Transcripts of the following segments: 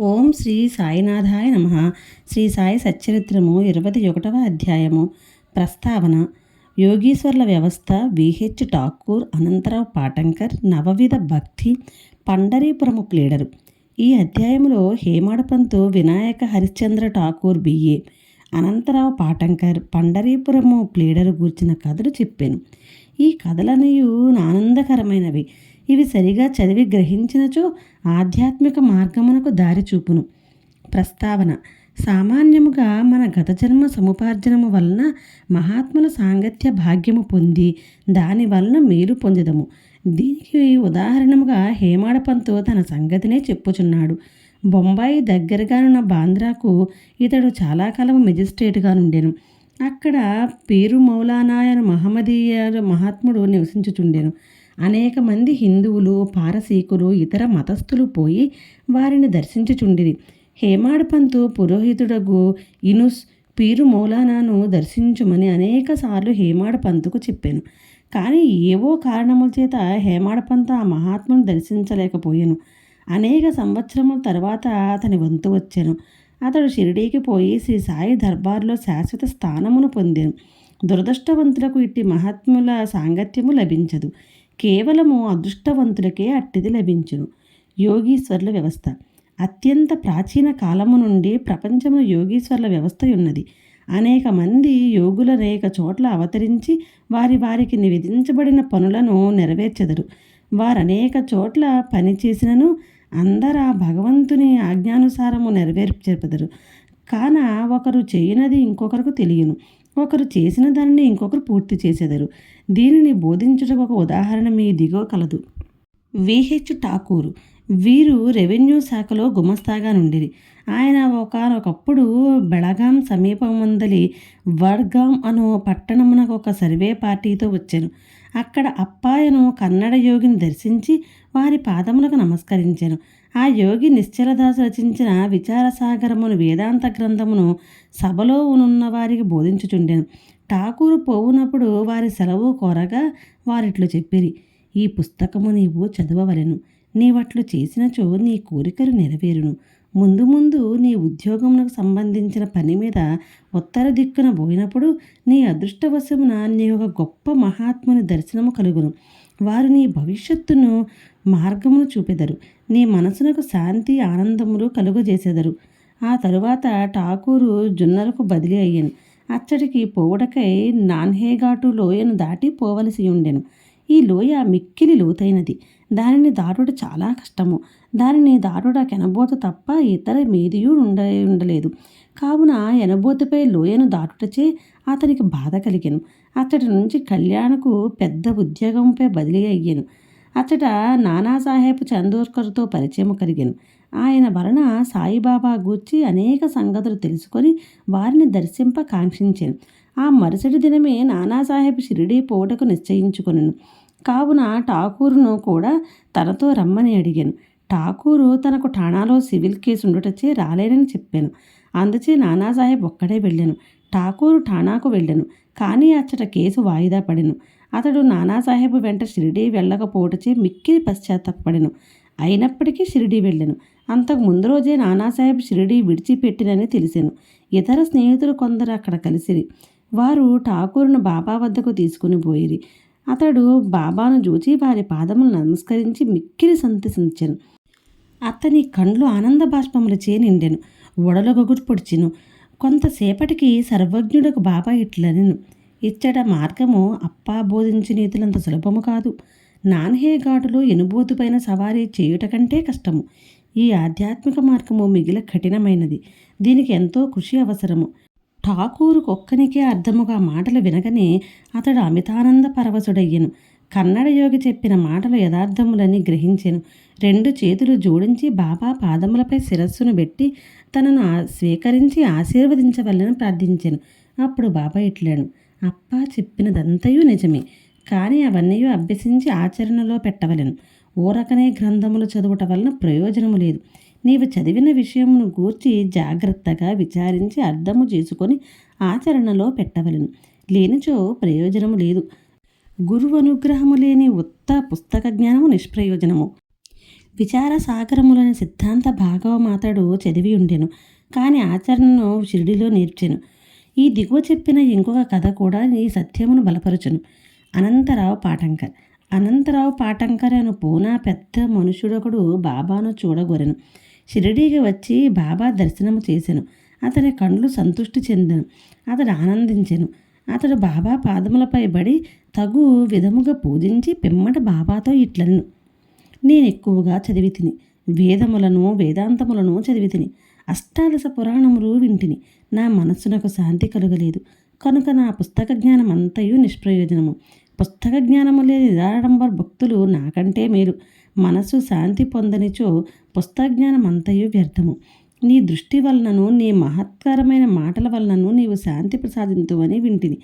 ఓం శ్రీ సాయినాథాయ నమ. శ్రీ సాయి సచ్చరిత్రము ఇరవై ఒకటవ అధ్యాయము. ప్రస్తావన యోగీశ్వర్ల వ్యవస్థ విహెచ్ ఠాకూర్ అనంతరావు పాటంకర్ నవవిధ భక్తి పండరీపురము క్లీడరు ఈ అధ్యాయంలో హేమాడపంతు వినాయక హరిశ్చంద్ర ఠాకూర్ బిఏ అనంతరావు పాటంకర్ పండరీపురము ప్లీడరు గూర్చిన కథలు చెప్పాను. ఈ కథలనేయు ఆనందకరమైనవి ఇవి సరిగా చదివి గ్రహించినచో ఆధ్యాత్మిక మార్గమునకు దారి చూపును. ప్రస్తావన సామాన్యముగా మన గత జన్మ సముపార్జనము వలన మహాత్ముల సాంగత్య భాగ్యము పొంది దాని వలన మేలు పొందదము. దీనికి ఉదాహరణముగా హేమాడపంతు తన సంగతినే చెప్పుచున్నాడు. బొంబాయి దగ్గరగానున్న బాంద్రాకు ఇతడు చాలా కాలం మెజిస్ట్రేట్గా నుండెను. అక్కడ పేరు మౌలానాయన మహమ్మదీయ మహాత్ముడు నివసించుచుండెను. అనేక మంది హిందువులు పారసీకులు ఇతర మతస్థులు పోయి వారిని దర్శించుచుండిరి. హేమాడపంతు పురోహితుడగు ఇనుస్ పీరు మౌలానాను దర్శించుమని అనేకసార్లు హేమాడ్ పంతుకు చెప్పాను. కానీ ఏవో కారణముల చేత హేమాడపంత ఆ మహాత్మును దర్శించలేకపోయాను. అనేక సంవత్సరముల తర్వాత అతని వంతు వచ్చాను. అతడు షిరిడీకి పోయి శ్రీ సాయి దర్బార్లో శాశ్వత స్థానమును పొందాను. దురదృష్టవంతులకు ఇట్టి మహాత్ముల సాంగత్యము లభించదు. కేవలము అదృష్టవంతులకే అట్టిది లభించును. యోగీశ్వర్ల వ్యవస్థ. అత్యంత ప్రాచీన కాలము నుండి ప్రపంచంలో యోగీశ్వర్ల వ్యవస్థ ఉన్నది అనేక మంది యోగుల అనేక చోట్ల అవతరించి వారి వారికి నివేదించబడిన పనులను నెరవేర్చెదరు. వారు అనేక చోట్ల పనిచేసినను అందరు భగవంతుని ఆజ్ఞానుసారము నెరవేర్చెదరు కాన ఒకరు చేయనది ఇంకొకరికి తెలియను. ఒకరు చేసిన దానిని ఇంకొకరు పూర్తి చేసేదరు. దీనిని బోధించుటకు ఒక ఉదాహరణ మీ దిగువ కలదు. విహెచ్ ఠాకూర్. వీరు రెవెన్యూ శాఖలో గుమస్తాగా నుండిరి. ఆయన ఒకనొకప్పుడు బెళగాం సమీపమందలి వడ్గాం అను పట్టణమునకు ఒక సర్వే పార్టీతో వచ్చాను. అక్కడ అప్పాయను కన్నడ యోగిని దర్శించి వారి పాదములకు నమస్కరించాను. ఆ యోగి నిశ్చలదాసు రచించిన విచారసాగరమును వేదాంత గ్రంథమును సభలో ఉన్న వారికి బోధించుచుండెను. ఠాకూరు పోవునప్పుడు వారి సెలవు కోరగా వారిట్లు చెప్పిరి. ఈ పుస్తకము నీవు చదవవలెను. నీవట్లు చేసినచో నీ కోరికలు నెరవేరును. ముందు ముందు నీ ఉద్యోగమునకు సంబంధించిన పని మీద ఉత్తర దిక్కున పోయినప్పుడు నీ అదృష్టవశమున నీ ఒక గొప్ప మహాత్ముని దర్శనము కలుగును. వారు నీ భవిష్యత్తును మార్గమును చూపెదరు. నీ మనసునకు శాంతి ఆనందములు కలుగజేసెదరు. ఆ తరువాత ఠాకూరు జున్నలకు బదిలీ అయ్యాను. అచ్చడికి పోవడకై నాన్హేఘాటు లోయను దాటి పోవలసి ఉండెను ఈ లోయ మిక్కిలి లోతైనది. దానిని దాటుట చాలా కష్టము. దానిని దాటుడ కెనబోత తప్ప ఇతర మీదియూ ఉండ ఉండలేదు. కావున ఎనబోతుపై లోయను దాటుటచే అతనికి బాధ కలిగాను. అతడి నుంచి కళ్యాణకు పెద్ద ఉద్యోగంపై బదిలీ అయ్యాను. అతడ నానాసాహెబ్ చందోర్కర్తో పరిచయం కలిగాను. ఆయన వలన సాయిబాబా గూర్చి అనేక సంగతులు తెలుసుకొని వారిని దర్శింప కాంక్షించాను. ఆ మరుసటి దినమే నానాసాహెబ్ షిరిడీ పోటకు నిశ్చయించుకున్నాను కావున ఠాకూరును కూడా తనతో రమ్మని అడిగాను. ఠాకూరు తనకు ఠాణాలో సివిల్ కేసు ఉండుటచే రాలేనని చెప్పాను. అందుచే నానాసాహెబ్ ఒక్కడే వెళ్ళాను. ఠాకూరు ఠాణాకు వెళ్ళాను. కానీ అచ్చట కేసు వాయిదా పడెను. అతడు నానాసాహెబ్ వెంట షిరిడీ వెళ్ళకపోవటచే మిక్కిలి పశ్చాత్తాపడెను అయినప్పటికీ షిరిడీ వెళ్ళాను. అంతకు ముందు రోజే నానాసాహెబ్ షిరిడీ విడిచిపెట్టినని తెలిసాను. ఇతర స్నేహితులు కొందరు అక్కడ కలిసిరి. వారు ఠాకూర్ను బాబా వద్దకు తీసుకుని పోయిరి అతడు బాబాను చూచి వారి పాదములు నమస్కరించి మిక్కిలి సంతసించాను అతని కండ్లు ఆనంద బాష్పములచే నిండెను. ఒడలు గొగుడు పొడిచెను కొంతసేపటికి సర్వజ్ఞుడకు బాబా ఇట్లనెను. ఇచ్చట మార్గము అప్పా బోధించి నీతులంత సులభము కాదు. నాన్హే ఘాటులో ఎనుబోతుపైన సవారీ చేయుట కంటే కష్టము. ఈ ఆధ్యాత్మిక మార్గము మిగిల కఠినమైనది. దీనికి ఎంతో కృషి అవసరము. ఠాకూరు కుక్కనికే అర్థముగా మాటలు వినగనే అతడు అమితానంద పరవశుడయ్యను. కన్నడ యోగి చెప్పిన మాటలు యథార్థములని గ్రహించెను. రెండు చేతులు జోడించి బాబా పాదములపై శిరస్సును పెట్టి తనను స్వీకరించి ఆశీర్వదించవల్లని ప్రార్థించాను. అప్పుడు బాబా ఇట్లాను. అప్ప చెప్పినదంతయు నిజమే కానీ అవన్నీ అభ్యసించి ఆచరణలో పెట్టవలను. ఊరకనే గ్రంథములు చదువుట వలన ప్రయోజనము లేదు. నీవు చదివిన విషయమును గూర్చి జాగ్రత్తగా విచారించి అర్థము చేసుకొని ఆచరణలో పెట్టవలను. లేనిచో ప్రయోజనము లేదు. గురువు అనుగ్రహము లేని ఉత్త పుస్తక జ్ఞానము నిష్ప్రయోజనము. విచార సాగరములని సిద్ధాంత భాగవమాతడు చదివి ఉండెను కానీ ఆచరణను షిరిడిలో నేర్చెను. ఈ దిగువ చెప్పిన ఇంకొక కథ కూడా ఈ సత్యమును బలపరచును. అనంతరావు పాటంకర్ అనంతరావు పాటంకర్ అను పూనా పెద్ద మనుషుడొకడు బాబాను చూడగొరెను. షిరిడీకి వచ్చి బాబా దర్శనము చేశాను అతని కండ్లు సంతృష్టి చెందాను. అతడు ఆనందించాను. అతడు బాబా పాదములపై బడి తగు విధముగా పూజించి పిమ్మట బాబాతో ఇట్లను. నేను ఎక్కువగా చదివి తిని వేదములను వేదాంతములను చదివి తిని అష్టాదశ పురాణములు వింటిని. నా మనస్సునకు శాంతి కలుగలేదు. కనుక నా పుస్తక జ్ఞానం అంతయు నిష్ప్రయోజనము. పుస్తక జ్ఞానము లేని నిరాడంబర్ భక్తులు నాకంటే మేలు. మనసు శాంతి పొందనిచో పుస్తక జ్ఞానం అంతయు వ్యర్థము. నీ దృష్టి వలనను నీ మహత్కరమైన మాటల వలనను నీవు శాంతి ప్రసాదింతువని వింటిని.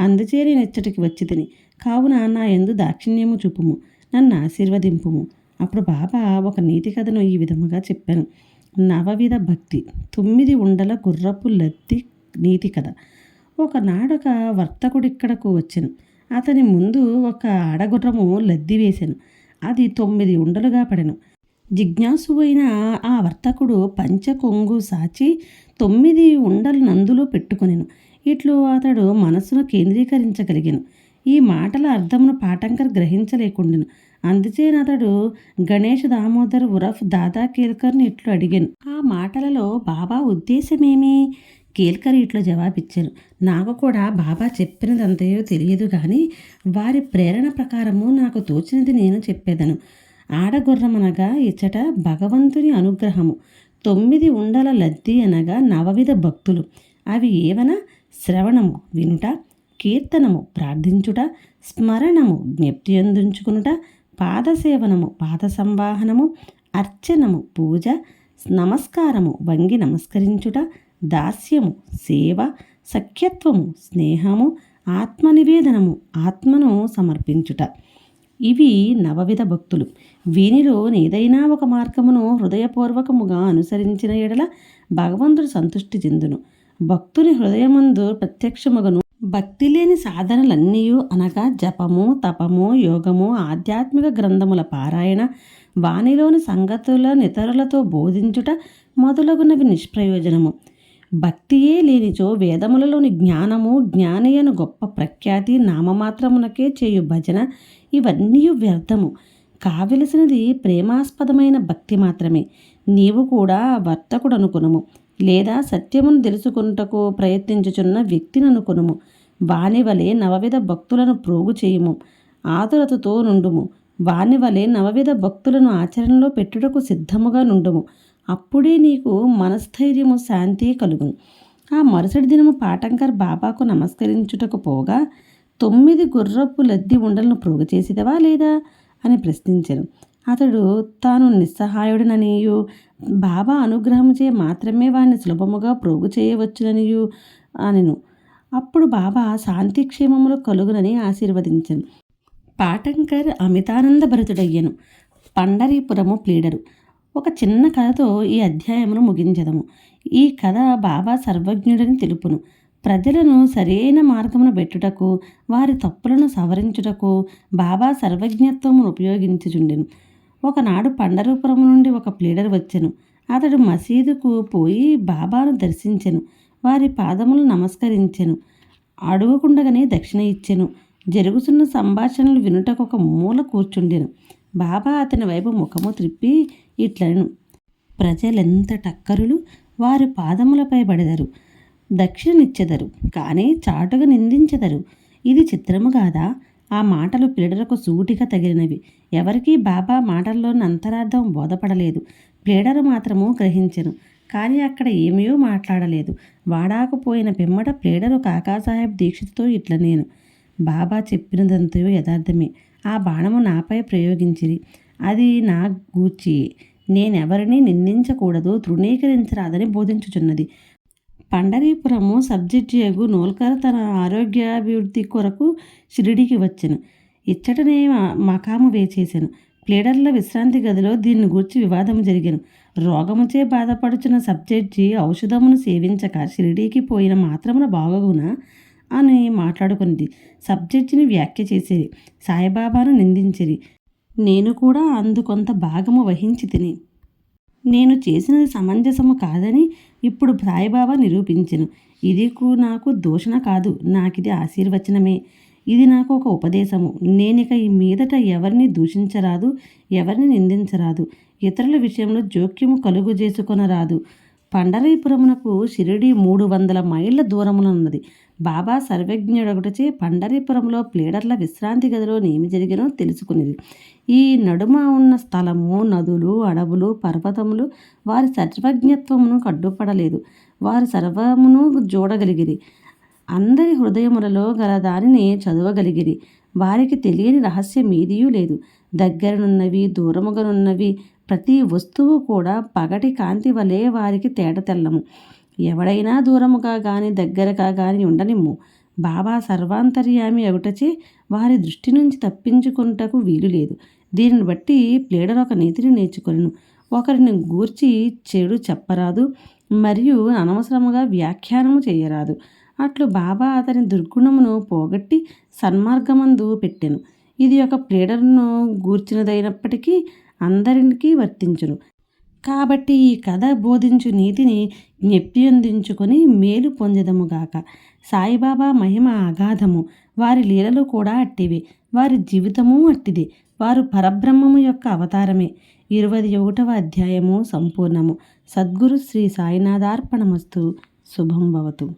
అందుచే నేను ఇచ్చటికి కావున నా ఎందు దాక్షిణ్యము చూపుము నన్ను ఆశీర్వదింపుము. అప్పుడు బాబా ఒక నీతి కథను ఈ విధముగా చెప్పాను. నవవిధ భక్తి తొమ్మిది ఉండల గుర్రపు లద్ది నీతి కథ. ఒకనాడొక వర్తకుడిక్కడకు వచ్చాను. అతని ముందు ఒక ఆడగుర్రము లద్ది వేశాను అది తొమ్మిది ఉండలుగా పడాను. జిజ్ఞాసు అయిన ఆ వర్తకుడు పంచ కొంగు సాచి తొమ్మిది ఉండలు నందులో పెట్టుకునేను. ఇట్లు అతడు మనసును కేంద్రీకరించగలిగాను. ఈ మాటల అర్థమును పాటంకర్ గ్రహించలేకుండెను. అందుచేన అతడు గణేష్ దామోదర్ ఉరఫ్ దాదా కేల్కర్ని ఇట్లు అడిగాను. ఆ మాటలలో బాబా ఉద్దేశమేమి? కేల్కర్ ఇట్లు జవాబిచ్చాను. నాకు కూడా బాబా చెప్పినదంతయో తెలియదు కానీ వారి ప్రేరణ ప్రకారము నాకు తోచినది నేను చెప్పేదను. ఆడగుర్రమనగా ఇచ్చట భగవంతుని అనుగ్రహము. తొమ్మిది ఉండల లద్ది అనగా నవవిధ భక్తులు. అవి ఏవన? శ్రవణము వినుట కీర్తనము ప్రార్థించుట స్మరణము జ్ఞప్తి అందించుకునుట పాదసేవనము పాద సంవాహనము అర్చనము పూజ నమస్కారము వంగి నమస్కరించుట దాస్యము సేవ సఖ్యత్వము స్నేహము ఆత్మనివేదనము ఆత్మను సమర్పించుట. ఇవి నవవిధ భక్తులు. వీనిలో ఏదైనా ఒక మార్గమును హృదయపూర్వకముగా అనుసరించిన ఎడల భగవంతుడు సంతృష్టి చెందును. భక్తుని హృదయమందు ప్రత్యక్షముగను. భక్తి లేని సాధనలన్నీ అనగా జపము తపము యోగము ఆధ్యాత్మిక గ్రంథముల పారాయణ వానిలోని సంగతుల ఇతరులతో బోధించుట మొదలగునవి నిష్ప్రయోజనము. భక్తియే లేనిచో వేదములలోని జ్ఞానము జ్ఞానయను గొప్ప ప్రఖ్యాతి నామమాత్రమునకే చేయు భజన ఇవన్నీ వ్యర్థము. కావలసినది ప్రేమాస్పదమైన భక్తి మాత్రమే. నీవు కూడా వర్తకుడు అనుకునము లేదా సత్యమును తెలుసుకున్నటకు ప్రయత్నించుచున్న వ్యక్తిని అనుకునుము వాని వలె నవవిధ భక్తులను ప్రోగు చేయుము. ఆతురతతో నుండుము. వాని వలె నవవిధ భక్తులను ఆచరణలో పెట్టుటకు సిద్ధముగా నుండుము. అప్పుడే నీకు మనస్థైర్యము శాంతి కలుగును. ఆ మరుసటి దినము పాటంకర్ బాబాకు నమస్కరించుటకు పోగా తొమ్మిది గుర్రపు లద్ది ఉండలను ప్రోగు చేసేదవా లేదా అని ప్రశ్నించాను. అతడు తాను నిస్సహాయుడననియు బాబా అనుగ్రహముచే మాత్రమే వాడిని సులభముగా ప్రోగు చేయవచ్చుననియు అనెను. అప్పుడు బాబా శాంతిక్షేమములు కలుగునని ఆశీర్వదించను. పాటంకర్ అమితానంద భరతుడయ్యను పండరీపురము ప్లీడరు. ఒక చిన్న కథతో ఈ అధ్యాయమును ముగించదము. ఈ కథ బాబా సర్వజ్ఞుడని తెలుపును. ప్రజలను సరైన మార్గమును పెట్టుటకు వారి తప్పులను సవరించుటకు బాబా సర్వజ్ఞత్వమును ఉపయోగించుచుండెను. ఒకనాడు పండరూపురం నుండి ఒక ప్లీడర్ వచ్చెను. అతడు మసీదుకు పోయి బాబాను దర్శించెను. వారి పాదములు నమస్కరించెను. అడుగుకుండగానే దక్షిణ ఇచ్చెను. జరుగుతున్న సంభాషణలు వినుటకు ఒక మూల కూర్చుండెను. బాబా అతని వైపు ముఖము త్రిప్పి ఇట్లను ప్రజలెంత టక్కరులు వారి పాదములపై పడెదరు దక్షిణనిచ్చెదరు కానీ చాటుగా నిందించెదరు. ఇది చిత్రము కాదా ఆ మాటలు ప్లీడరకు సూటిగా తగిలినవి. ఎవరికీ బాబా మాటల్లోని అంతరార్థం బోధపడలేదు. ప్లేడరు మాత్రము గ్రహించెను కానీ అక్కడ ఏమీయో మాట్లాడలేదు. వాడాకపోయిన పిమ్మట ప్లేడరు కాకాసాహెబ్ దీక్షితుతో ఇట్ల నేను బాబా చెప్పినదంతయో యథార్థమే. ఆ బాణము నాపై ప్రయోగించిరి. అది నా గూర్చి. నేనెవరిని నిందించకూడదు తృణీకరించరాదని బోధించుచున్నది. పండరీపురము సబ్జెక్టు నోల్కర్ తన ఆరోగ్యాభివృద్ధి కొరకు షిరిడికి వచ్చాను. ఇచ్చటనే మకాము వేచేశాను ప్లేడర్ల విశ్రాంతి గదిలో దీన్ని గూర్చి వివాదం జరిగాను. రోగముచే బాధపడుచున్న సబ్జెక్టి ఔషధమును సేవించక షిరిడీకి పోయిన మాత్రమున బాగోగున? అని మాట్లాడుకునేది సబ్జెక్టుని వ్యాఖ్య చేసేది. సాయిబాబాను నిందించేది. నేను కూడా అందు కొంత భాగము వహించి తిని. నేను చేసినది సమంజసము కాదని ఇప్పుడు సాయిబాబా నిరూపించను. ఇది నాకు దూషణ కాదు. నాకిది ఆశీర్వచనమే. ఇది నాకు ఒక ఉపదేశము. నేనిక ఈ మీదట ఎవరిని దూషించరాదు ఎవరిని నిందించరాదు. ఇతరుల విషయంలో జోక్యము కలుగు చేసుకొనరాదు. పండరీపురమునకు షిరిడి మూడు వందల మైళ్ళ దూరమునున్నది. బాబా సర్వజ్ఞుడొకటిచే పండరీపురంలో ప్లేడర్ల విశ్రాంతి గదిలో ఏమి జరిగినో తెలుసుకునేది. ఈ నడుమ ఉన్న స్థలము నదులు అడవులు పర్వతములు వారి సర్వజ్ఞత్వమును కడ్డుపడలేదు. వారు సర్వమును చూడగలిగిరి అందరి హృదయములలో గల దానిని చదవగలిగిరి. వారికి తెలియని రహస్యం ఏదియూ లేదు. దగ్గరనున్నవి దూరముగానున్నవి ప్రతి వస్తువు కూడా పగటి కాంతి వలె వారికి తేట తెల్లము. ఎవడైనా దూరముగా గాని దగ్గరగా గాని ఉండనిమ్ము. బాబా సర్వాంతర్యామి ఒకటచే వారి దృష్టి నుంచి తప్పించుకుంటకు వీలు లేదు. దీనిని బట్టి ప్లేడర్ ఒక నీతిని నేర్చుకొను ఒకరిని గూర్చి చెడు చెప్పరాదు మరియు అనవసరముగా వ్యాఖ్యానము చేయరాదు. అట్లు బాబా అతని దుర్గుణమును పోగొట్టి సన్మార్గమందు పెట్టెను. ఇది ఒక ప్లేడర్ను గూర్చినదైనప్పటికీ అందరికీ వర్తించును. కాబట్టి ఈ కథ బోధించు నీతిని జ్ఞప్తియందించుకొని మేలు పొందదముగాక సాయిబాబా మహిమ అగాధము. వారి లీలలు కూడా అట్టివి. వారి జీవితము అట్టిది. వారు పరబ్రహ్మము యొక్క అవతారమే. ఇరవై ఒకటవ అధ్యాయము సంపూర్ణము. సద్గురు శ్రీ సాయినాథార్పణమస్తు. శుభం భవతు.